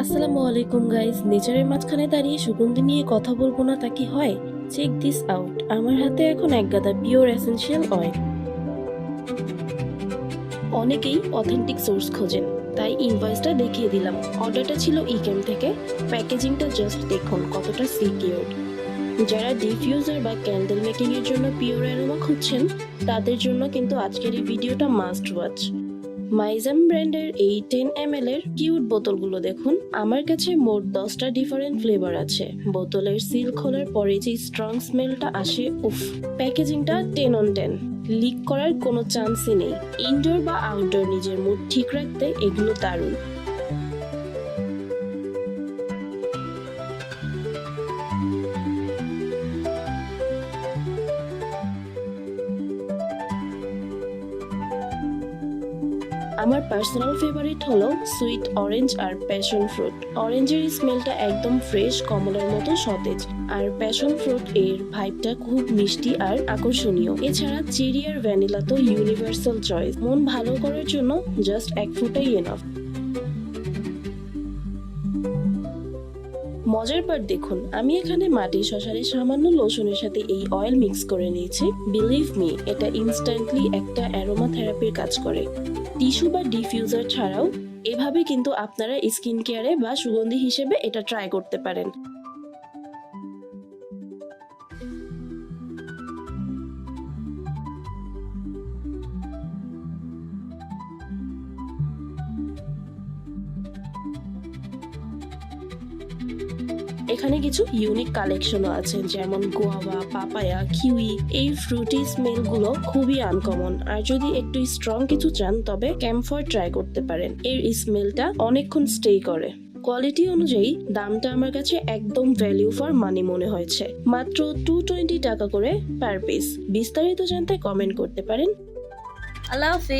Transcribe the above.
আসসালামু আলাইকুম গাইস নেচারের মাঝখানে দাঁড়িয়ে সুগন্ধি নিয়ে কথা বলব না, তা কি হয়? চেক দিস আউট আমার হাতে এখন এক গাদা পিওর এসেনশিয়াল অয়েল অনেকেই অথেন্টিক সোর্স খোঁজেন, তাই ইনভয়েসটা দেখিয়ে দিলাম। অর্ডারটা ছিল ইকেম থেকে। প্যাকেজিংটা জাস্ট দেখুন, কতটা সিকিউরড যারা ডিফিউজার বা ক্যান্ডেল মেকিং এর জন্য পিওর অ্যারোমা খুঁজছেন, তাদের জন্য কিন্তু আজকের এই ভিডিওটা মাস্ট ওয়াচ মাইজাম ব্র্যান্ডের এই টেন এম এর কিউট বোতলগুলো দেখুন। আমার কাছে মোট দশটা ডিফারেন্ট ফ্লেভার আছে। বোতলের সিল খোলার পরে যে স্ট্রং স্মেলটা আসে, উফ। প্যাকেজিংটা টেন অন টেন লিক করার কোনো চান্সই নেই। ইনডোর বা আউটডোর নিজের মুড ঠিক রাখতে এগুলো দারুণ। আমার পার্সোনাল ফেভারিট হলো সুইট অরেঞ্জ আর প্যাশন ফ্রুট অরেঞ্জের স্মেলটা একদম ফ্রেশ কমলার মতো সতেজ। আর প্যাশন ফ্রুট এর ভাইবটা খুব মিষ্টি আর আকর্ষণীয়। এছাড়া চেরি আর ভ্যানিলা তো ইউনিভার্সাল চয়েস মন ভালো করার জন্য জাস্ট এক ফুটাই এনাফ মজার পার দেখুন, আমি এখানে মাটি শশারে সামান্য লোশনের সাথে এই অয়েল মিক্স করে নিয়েছি। বিলিভ মি এটা ইনস্ট্যান্টলি একটা অ্যারোমা থেরাপির কাজ করে। টিস্যু বা ডিফিউজার ছাড়াও এভাবে কিন্তু আপনারা স্কিন কেয়ারে বা সুগন্ধি হিসেবে এটা ট্রাই করতে পারেন। এখানে কিছু ইউনিক কালেকশনও আছে, যেমন গোয়াবা পাপায়া কিউই এই ফ্রুটি স্মেলগুলো খুবই আনকমন আর যদি একটু স্ট্রং কিছু চান, তবে ক্যাম্ফর ট্রাই করতে পারেন। এর স্মেলটা অনেকক্ষণ স্টে করে। কোয়ালিটি অনুযায়ী দামটা আমার কাছে একদম ভ্যালিউ ফর মানি মনে হয়েছে। মাত্র টু টোয়েন্টি টাকা করে পার পিস বিস্তারিত জানতে কমেন্ট করতে পারেন। আল্লাহ হাফিজ।